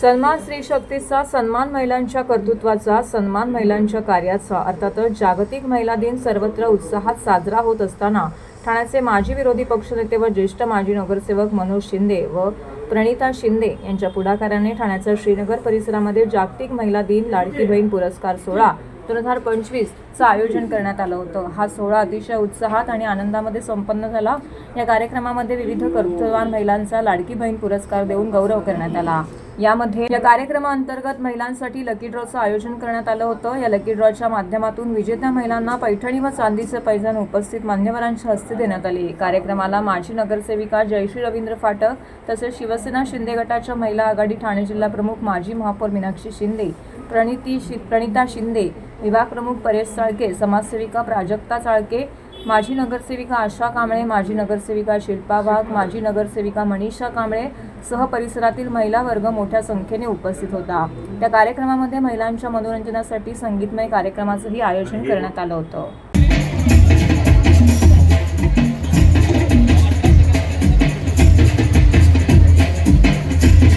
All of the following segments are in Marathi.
सन्मान स्त्री शक्तीचा सन्मान महिलांच्या कर्तृत्वाचा सन्मान महिलांच्या कार्याचा अर्थातच जागतिक महिला दिन सर्वत्र उत्साहात साजरा होत असताना ठाण्याचे माजी विरोधी पक्षनेते व ज्येष्ठ माजी नगरसेवक मनोज शिंदे व प्रणिता शिंदे यांच्या पुढाकाराने ठाण्याचा श्रीनगर परिसरामध्ये जागतिक महिला दिन लाडकी बहीण पुरस्कार सोहळा दोन हजार पंचवीसचं आयोजन करण्यात आलं होतं. हा सोहळा अतिशय उत्साहात आणि आनंदामध्ये संपन्न झाला. या कार्यक्रमामध्ये विविध कर्तृत्ववान महिलांचा लाडकी बहीण पुरस्कार देऊन गौरव करण्यात आला. यामध्ये या कार्यक्रमाअंतर्गत महिलांसाठी लकी ड्रॉचं आयोजन करण्यात आलं होतं. या लकी ड्रॉच्या माध्यमातून विजेत्या महिलांना पैठणी व चांदीचे पैजण उपस्थित मान्यवरांच्या हस्ते देण्यात आले. कार्यक्रमाला माजी नगरसेविका जयश्री रवींद्र फाटक तसेच शिवसेना शिंदे गटाच्या महिला आघाडी ठाणे जिल्हा प्रमुख माजी महापौर मीनाक्षी शिंदे प्रणिती शि प्रणिता शिंदे विभाग प्रमुख परेश चाळके समाजसेविका प्राजक्ता चाळके माजी नगरसेविका आशा कांबळे माजी नगरसेविका शिल्पा वाघ माजी नगरसेविका मनीषा कांबळे सह परिसरातील महिला वर्ग मोठ्या संख्येने उपस्थित होता. त्या कार्यक्रमामध्ये महिलांच्या मनोरंजनासाठी संगीतमय कार्यक्रमाचंही आयोजन करण्यात आलं होतं.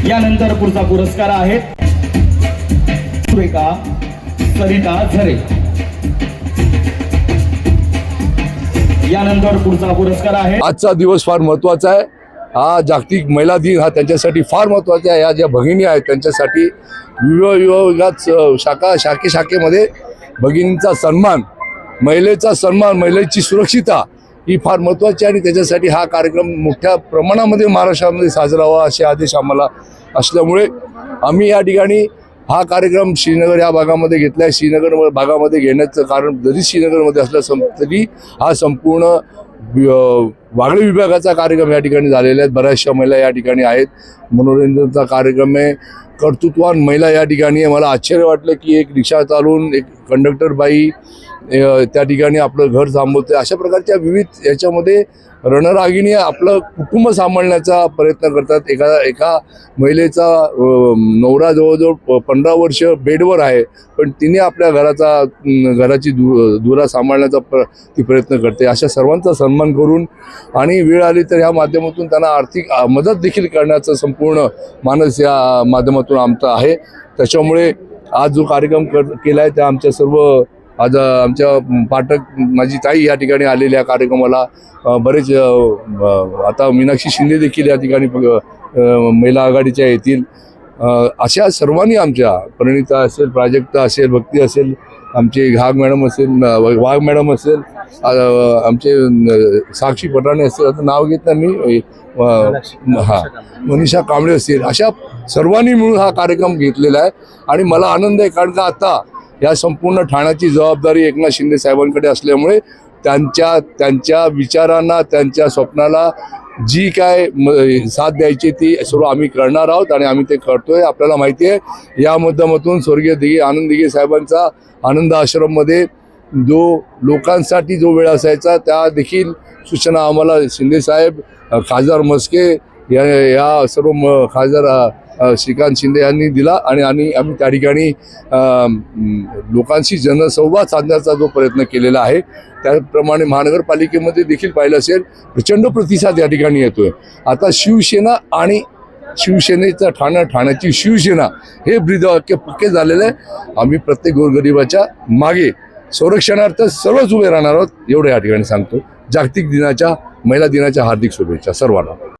यानंतर पुढचा पुरस्कार आहे सरिता झरे. यानंतर पुढचा पुरस्कार आहे. आजचा दिवस फार महत्त्वाचा आहे. हा जागतिक महिला दिन हा त्यांच्यासाठी फार महत्त्वाचा आहे. या ज्या भगिनी आहेत त्यांच्यासाठी विवाह विभागात शाखा शाखे शाखेमध्ये भगिनींचा सन्मान महिलेचा सन्मान महिलेची सुरक्षिता ही फार महत्त्वाची आहे आणि त्याच्यासाठी हा कार्यक्रम मोठ्या प्रमाणामध्ये महाराष्ट्रामध्ये साजरा व्हावा असे आदेश आम्हाला असल्यामुळे आम्ही या ठिकाणी हा कार्यक्रम श्रीनगर या भागामध्ये घेतला आहे श्रीनगर भागामध्ये घेण्याचं कारण जरी श्रीनगरमध्ये असलं सम तरी हा संपूर्ण वागळे विभागाचा कार्यक्रम या ठिकाणी झालेला आहे. बऱ्याचशा महिला या ठिकाणी आहेत. मनोरंजनाचा कार्यक्रम आहे. कर्तृत्वान महिला या ठिकाणी आहे. मला आश्चर्य वाटलं की एक रिक्षा चालवून एक कंडक्टर बाई त्या ठिकाणी आपलं घर सांभाळते अशा प्रकारच्या विविध याच्यामध्ये रणरागिणी आपलं कुटुंब सांभाळण्याचा प्रयत्न करतात. एका एका महिलेचा नवरा जवळजवळ प- पंधरा वर्ष बेडवर आहे. पण तिने आपल्या घराचा घराची दु दुरा सांभाळण्याचा प्र ती प्रयत्न करते. अशा सर्वांचा सन्मान करून आणि वेळ आली तर ह्या माध्यमातून त्यांना आर्थिक मदत देखील करण्याचं संपूर्ण मानस या माध्यमातून आमचा आहे. त्याच्यामुळे आज जो कार्यक्रम कर केला आहे त्या आमच्या सर्व आज आमच्या पाठक माझी ताई या ठिकाणी आलेल्या या कार्यक्रमाला बरेच आता मीनाक्षी शिंदे देखील या ठिकाणी महिला आघाडीच्या येतील. अशा सर्वांनी आमच्या प्रणिता असेल प्राजक्ता असेल भक्ती असेल आमचे घाग मॅडम असेल वाघ मॅडम असेल आमचे साक्षी पटाणे असेल आता नाव घेतलं मी हा मनीषा कांबळे असतील अशा सर्वांनी मिळून हा कार्यक्रम घेतलेला आहे. आणि मला आनंद आहे कारण का आता या संपूर्ण ठाण्याची जबाबदारी एकनाथ शिंदे साहेबांकडे असल्यामुळे त्यांच्या त्यांच्या विचारांना त्यांच्या स्वप्नाला जी काय म- साथ द्यायची ती सर्व आम्ही करणार आहोत आणि आम्ही ते करतोय. आपल्याला माहिती आहे या माध्यमातून स्वर्गीय दिघे आनंद दिघे साहेबांचा आनंद आश्रममध्ये जो लोकांसाठी जो वेळ असायचा त्या देखील सूचना आम्हाला शिंदे साहेब खासदार मस्के या या सर्व म खासदार श्रीकांत शिंदे यांनी दिला आणि आणि आम्ही त्या ठिकाणी लोकांशी जनसंवाद साधण्याचा जो प्रयत्न केलेला आहे त्याप्रमाणे महानगरपालिकेमध्ये देखील पाहिलं असेल प्रचंड प्रतिसाद या ठिकाणी येतोय. आता शिवसेना आणि शिवसेनेचा ठाणं ठाण्याची शिवसेना हे ब्रिदवाक्य पक्के झालेलं आहे. आम्ही प्रत्येक गोरगरिबाच्या मागे संरक्षणार्थ सर्वच उभे राहणार आहोत एवढं या ठिकाणी सांगतो. जागतिक दिनाच्या महिला दिनाच्या हार्दिक शुभेच्छा सर्वांना.